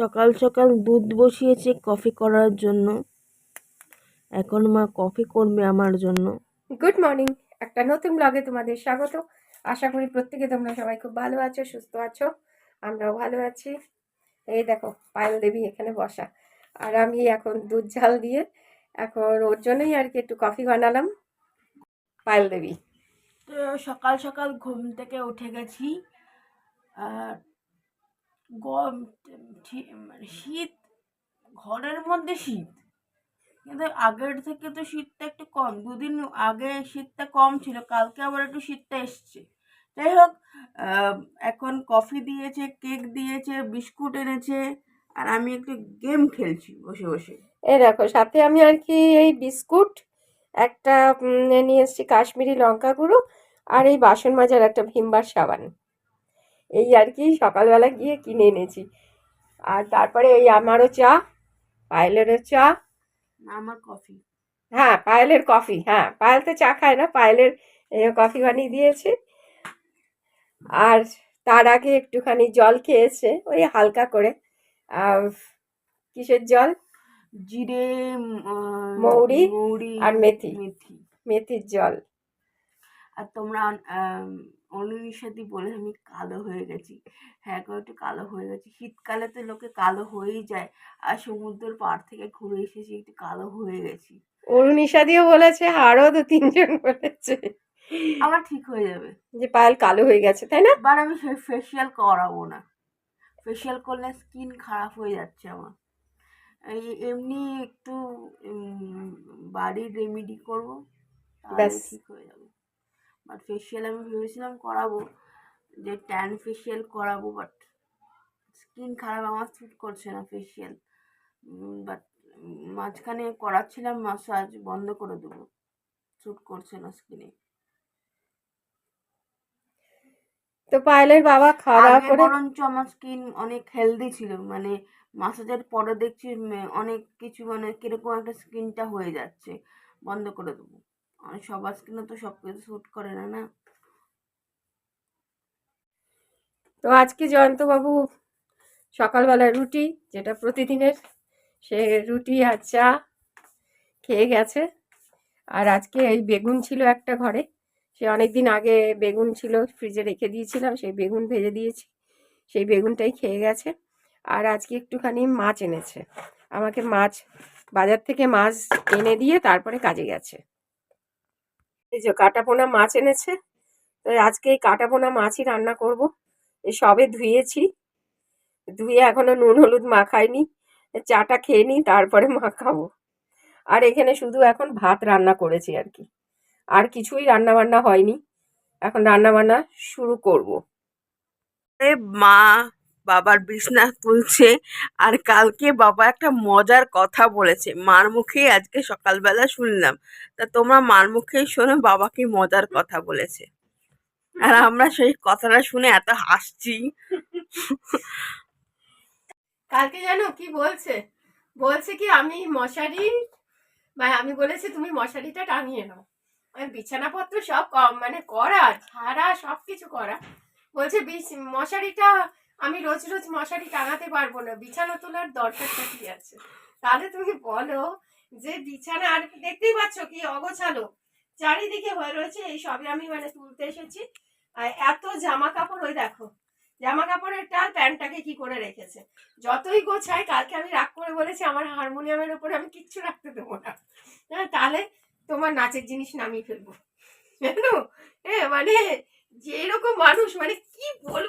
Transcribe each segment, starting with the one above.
সকাল সকাল দুধ বসিয়েছে কফি করার জন্য। এখন মা কফি করবে আমার জন্য। গুড মর্নিং একটা নতুন ব্লগে তোমাদের স্বাগত। আশা করি প্রত্যেকে তোমরা সবাই খুব ভালো আছো সুস্থ আছো। আমরাও ভালো আছি। এই দেখো পায়েল দেবী এখানে বসা। আর আমি এখন দুধ ঝাল দিয়ে এখন ওর জন্যই আর কি একটু কফি বানালাম। পায়েল দেবী। তো সকাল সকাল ঘুম থেকে উঠে গেছি। আর শীত, ঘরের মধ্যে শীত। কিন্তু আগের থেকে তো শীতটা একটু কম। দুদিন আগে শীতটা কম ছিল, কালকে আবার একটু শীতটা এসছে। যাই হোক এখন কফি দিয়েছে, কেক দিয়েছে, বিস্কুট এনেছে, আর আমি একটু গেম খেলছি বসে বসে। এই দেখো, সাথে আমি আর কি এই বিস্কুট, একটা নিয়ে এসেছি কাশ্মীরি লঙ্কা গুঁড়ো, আর এই বাসন মাজার একটা ভিমবার সাবান। এই আর কি সকালবেলা গিয়ে কিনে এনেছি। আর তারপরে এই আমারও চা পায়েলেরও চা। আমার কফি। হ্যাঁ পায়েলের কফি হ্যাঁ। পায়েল তো চা খায় না পায়েলের কফি বানিয়ে দিয়েছে। আর তার আগে একটুখানি জল খেয়েছে ওই হালকা করে। কিসের জল? জিরে মৌরি মৌরি আর মেথি। মেথি। মেথির জল। আর তোমরা অনুনিষাদি বলে আমি কালো হয়ে গেছি। হ্যাঁ গো একটু কালো হয়ে গেছি। শীতকালে তো লোকে কালো হয়েই যায়। আর সমুদ্রের পাড় থেকে ঘুরে এসেছি একটু কালো হয়ে গেছি। দিয়েও বলেছে আরও দু তিনজন বলেছে। আবার ঠিক হয়ে যাবে। যে পায়েল কালো হয়ে গেছে তাই না? এবার আমি ফেসিয়াল করাবো না। ফেসিয়াল করলে স্কিন খারাপ হয়ে যাচ্ছে আমার। এই এমনি একটু বাড়ির রেমেডি করব। ঠিক হয়ে যাবে। বাট ফেসিয়াল আমি ভেবেছিলাম করাবো যে ট্যান ফেসিয়াল করাবো বাট স্কিন খারাপ আমার স্যুট করছে না ফেসিয়াল বাট মাঝখানে করাচ্ছিলাম মাসাজ বন্ধ করে দেবো। স্যুট করছে না স্কিনে তো পায়েলের বাবা খাওয়া দাওয়া করে? বরঞ্চ আমার স্কিন অনেক হেলদি ছিল মানে মাসাজের পরে দেখছি অনেক কিছু মানে কীরকম একটা স্কিনটা হয়ে যাচ্ছে। বন্ধ করে দেবো। সবার স্কিনে তো সব কিছু শ্যুট করে না না? তো আজকে জয়ন্তবাবু সকালবেলা রুটি, যেটা প্রতিদিনের, সে রুটি আর চা খেয়ে গেছে। আর আজকে এই বেগুন ছিল একটা ঘরে, সে অনেক দিন আগে বেগুন ছিল ফ্রিজে রেখে দিয়েছিলাম, সেই বেগুন ভেজে দিয়েছি, সেই বেগুনটাই খেয়ে গেছে। আর আজকে একটুখানি মাছ এনেছে। আমাকে মাছ, বাজার থেকে মাছ এনে দিয়ে তারপরে কাজে গেছে। এই যে কাটাপোনা মাছ এনেছে তো আজকে এই কাটাপোনা মাছই রান্না করব। এই সবে ধুয়েছি, ধুয়ে এখনও নুন হলুদ মাখাইনি, চাটা খেয়ে নিই, তারপরে মাখাবো। আর এখানে শুধু এখন ভাত রান্না করেছি আর কি। আর কিছুই রান্না বান্না হয়নি, এখন রান্না বান্না শুরু করব। মা বাবার বিছনা তুলছে। আর কালকে বাবা একটা মজার কথা বলেছে। মার মুখেই আজকে সকালবেলা শুনলাম। তা তোমরা মার মুখেই শোনো, বাবা কি মজার কথা বলেছে। আর আমরা সেই কথাটা শুনে এত হাসছি। কালকে জানো কি বলছে? বলছে কি, আমি মশারি মানে আমি বলেছি তুমি মশারিটা টাঙিয়ে নাও। আমি বিছানাপত্র সব মানে করা ছাড়া সব কিছু করা। বলছে মশারিটা আমি রোজ রোজ মশারি টাঙাতে পারব না, বিছানা তোলার দরকারটা কি আছে? তাহলে তুমি বলো যে বিছানা আর দেখতেই পাচ্ছ কি অগোছালো। চারিদিকে হয়ে রয়েছে এই সবে আমি মানে তুলতে এসেছি। এত জামা কাপড় ওই দেখো জামা কাপড়ের টাল প্যান্টটাকে কি করে রেখেছে? যতই গোছায় কালকে আমি রাগ করে বলেছি, আমার হারমোনিয়ামের উপরে আমি কিচ্ছু রাখতে দেবো না। হ্যাঁ তাহলে তোমার নাচের জিনিস নামিয়ে ফেলব। জানো? হ্যাঁ মানে যেরকম মানুষ মানে কি বলব?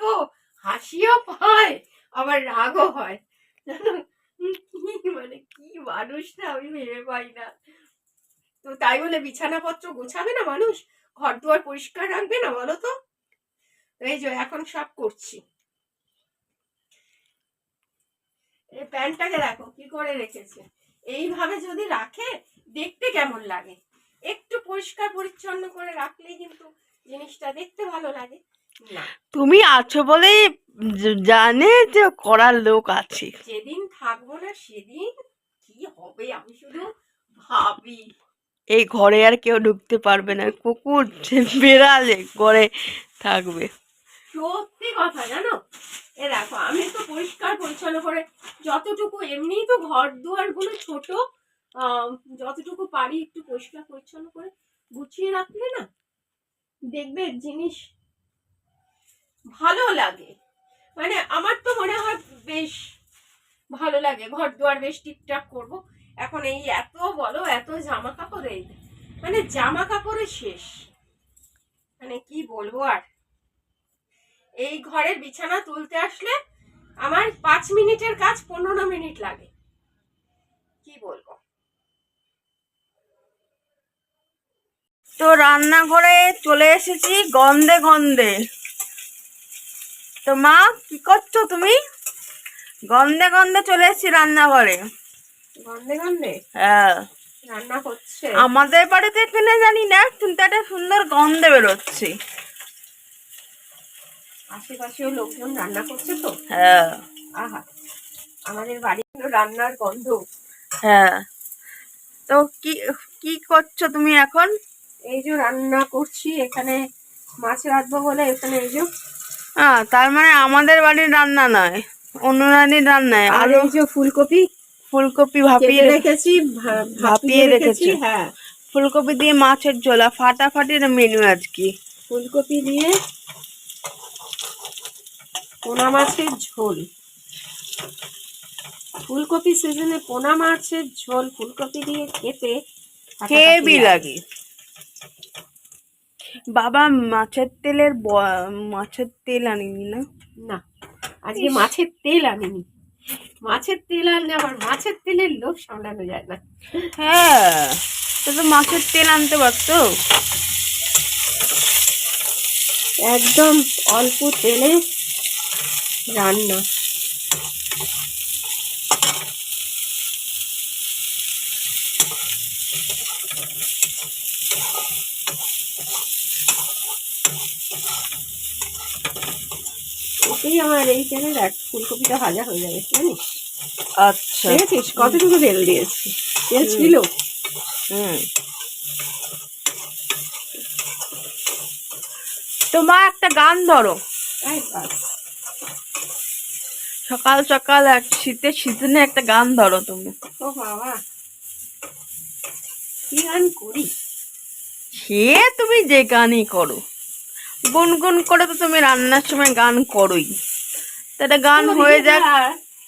হাসিও পায়, আবার রাগও হয়। কি মানে কি মানুষ না, আমি ভেবে পাই না। তো তাই বলে বিছানাপত্র গোছাবে না মানুষ? ঘর দুয়ার পরিষ্কার রাখবে না বলো তো? এই যে, এখন সব করছি। এই প্যান্টটাকে দেখো, কি করে রেখেছে? এইভাবে যদি রাখে, দেখতে কেমন লাগে? একটু পরিষ্কার পরিচ্ছন্ন করে রাখলেই কিন্তু জিনিসটা দেখতে ভালো লাগে। তুমি আছো বলেই জানে যে করার লোক আছে। যেদিন থাকব না সেদিন কি হবে আমি শুধু ভাবি। এই ঘরে আর কেউ ঢুকতে পারবে না। কুকুর বেড়ালে ঘরে থাকবে। সত্যি কথা জানো? এ দেখো আমি তো পরিষ্কার পরিচ্ছন্ন করে যতটুকু এমনিই তো ঘর দুয়ারগুলো ছোট যতটুকু পারি একটু পরিষ্কার পরিচ্ছন্ন করে গুছিয়ে রাখলে না দেখবে জিনিস ভালো লাগে। মানে আমার তো মনে হয় বেশ ভালো লাগে, ঘর দুয়ার বেশ ঠিকঠাক করব। এখন এই এত বলো, এত জামা কাপড় এই মানে জামা কাপড়ে শেষ। মানে কি বলব আর? এই ঘরের বিছানা তুলতে আসলে আমার পাঁচ মিনিটের কাজ পনেরো মিনিট লাগে। কি বলব? তো রান্নাঘরে চলে এসেছি গন্ধে গন্ধে। তো মা কি করছ তুমি? গন্ধে গন্ধে চলে এসেছি রান্নাঘরে। গন্ধে গন্ধে? হ্যাঁ। রান্না হচ্ছে? আমাদের বাড়িতে কিনে জানি না কিন্তু একটা সুন্দর গন্ধে বেরোচ্ছে। আশেপাশেও লোকজন রান্না করছে তো? হ্যাঁ। আহা আমাদের বাড়ির রান্নার গন্ধ। হ্যাঁ। তো কি কি করছ তুমি এখন? এই যে রান্না করছি এখানে মাছ রাখব বলে এখানে এই যে তার মানে আমাদের বাড়ির রান্না নয় অন্য বাড়ির রান্নায় আর এই যে ফুলকপি? ফুলকপি ভাপিয়ে রেখেছি ভাপিয়ে রেখেছি হ্যাঁ। ফুলকপি দিয়ে মাছের ঝোলা ফাটাফাটি মেনু আজকে। ফুলকপি দিয়ে পোনা মাছের ঝোল। ফুলকপি সিজনে পোনা মাছের ঝোল ফুলকপি দিয়ে খেতে হেভি লাগে। বাবা মাছের তেলের মাছের তেল আনিনি না? না আজকে মাছের তেল আনিনি। মাছের তেল আনলে আমার মাছের তেলের লোভ সামলানো যায় না। হ্যাঁ তো তো মাছের তেল আনতে পারতো। একদম অল্প তেলে রান্না। ওতেই আমার দেখ ফুলকপিটা ভাজা হয়ে যাবে জানিস? আচ্ছা। দেখেছিস? কতটুকু তেল দিয়েছি? তেল ছিল? হুম। তো মা একটা গান ধরো। সকাল সকাল এক শীতের সিজনে একটা গান ধরো তুমি। ও বাবা। কি গান করি? সে তুমি যে গানই করো। গুনগুন করে তো তুমি রান্নার সময় গান করোই। এটা গান হয়ে যাক।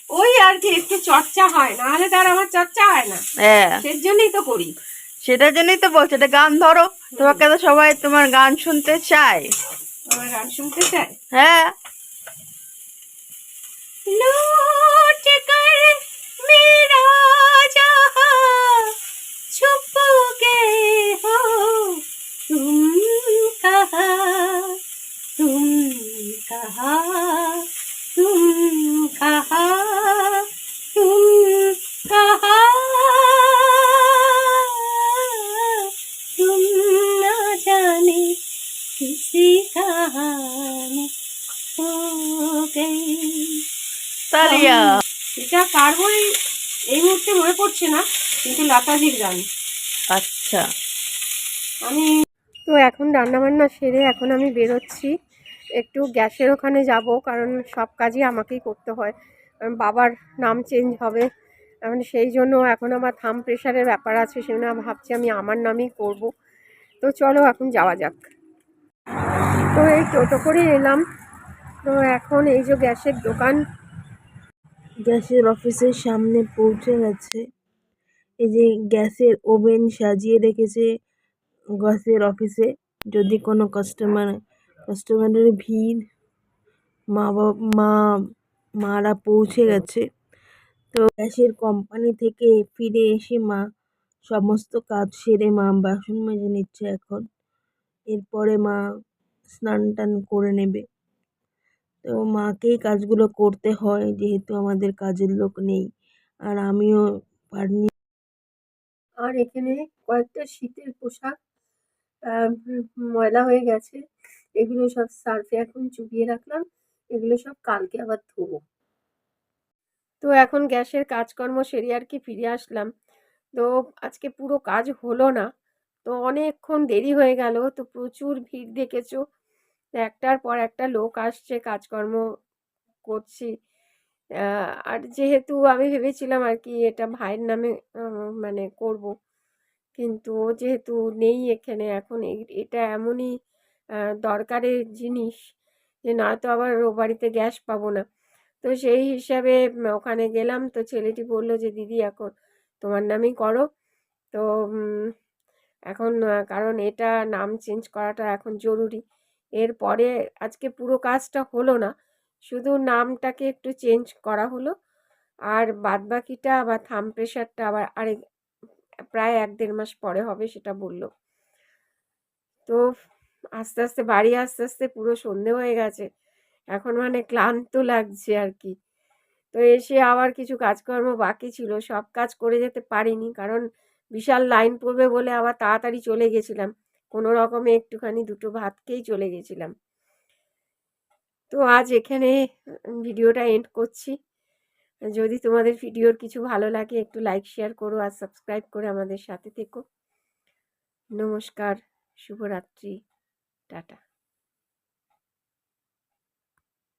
ওই আর কি একটু চর্চা হয় না হলে তার আমার চর্চা হয় না। হ্যাঁ। সেই জন্যই তো করি। সেটার জন্যই তো বলছো এটা গান ধরো। তোমাকে তো সবাই তোমার গান শুনতে চায়। গান শুনতে চায়? হ্যাঁ। কর মেরা সেখানে এটা কার বই এই মুহূর্তে মনে পড়ছে না কিন্তু লতাজির গান। আচ্ছা। আমি তো এখন রান্নাবান্না সেরে এখন আমি বেরোচ্ছি। একটু গ্যাসের ওখানে যাব কারণ সব কাজই আমাকেই করতে হয়। কারণ বাবার নাম চেঞ্জ হবে। এখন সেই জন্য এখন আমার থাম প্রেশারের ব্যাপার আছে সেজন্য ভাবছি আমি আমার নামই করব। তো চলো এখন যাওয়া যাক। তো এই টোটো করে এলাম। তো এখন এই যে গ্যাসের দোকান, গ্যাসের অফিসের সামনে পৌঁছে গেছে। এই যে গ্যাসের ওভেন সাজিয়ে রেখেছে গ্যাসের অফিসে। যদি কোনো কাস্টমার, কাস্টমারের ভিড়, মা মা, মারা পৌঁছে গেছে, তো গ্যাসের কোম্পানি থেকে ফিরে এসে মা সমস্ত কাজ সেরে মা বাসন মেজে নিচ্ছে এখন। এরপরে মা স্নান টান করে নেবে। তো মাকেই কাজগুলো করতে হয়, যেহেতু আমাদের কাজের লোক নেই। আর আমিও পারিনি। আর এখানে কয়েকটা শীতের পোশাক ময়লা হয়ে গেছে। এগুলো সব সার্ফে এখন চুবিয়ে রাখলাম। এগুলো সব কালকে আবার ধোবো। তো এখন গ্যাসের কাজকর্ম সেরে আর কি ফিরে আসলাম। তো আজকে পুরো কাজ হলো না। তো অনেকক্ষণ দেরি হয়ে গেল, তো প্রচুর ভিড় দেখেছ। একটার পর একটা লোক আসছে, কাজকর্ম করছি। আর যেহেতু আমি ভেবেছিলাম আর কি এটা ভাইয়ের নামে মানে করব। কিন্তু যেহেতু নেই এখানে, এখন এটা এমনই দরকারের জিনিস যে নয়তো আবার ও বাড়িতে গ্যাস পাবো না। তো সেই হিসাবে ওখানে গেলাম, তো ছেলেটি বলল যে, দিদি, এখন তোমার নামেই করো। তো এখন কারণ এটা নাম চেঞ্জ করাটা এখন জরুরি। এরপরে আজকে পুরো কাজটা হলো না, শুধু নামটাকে একটু চেঞ্জ করা হলো। আর বাদবাকিটা আবার থাম প্রেশারটা আবার আরেক, প্রায় এক দেড় মাস পরে হবে সেটা বলল। তো আস্তে আস্তে, বাড়ি আস্তে আস্তে পুরো সন্ধে হয়ে গেছে। এখন মানে ক্লান্ত লাগছে আর কি। তো এসে আবার কিছু কাজকর্ম বাকি ছিল, সব কাজ করে যেতে পারিনি। কারণ বিশাল লাইন পড়বে বলে আবার তাড়াতাড়ি চলে গেছিলাম। কোনো রকমে একটুখানি দুটো ভাত খেয়েই চলে গেছিলাম। তো আজ এখানে ভিডিওটা এন্ড করছি। যদি তোমাদের ভিডিওর কিছু ভালো লাগে, একটু লাইক শেয়ার করো আর সাবস্ক্রাইব করে আমাদের সাথে থেকো। নমস্কার, শুভরাত্রি, টাটা।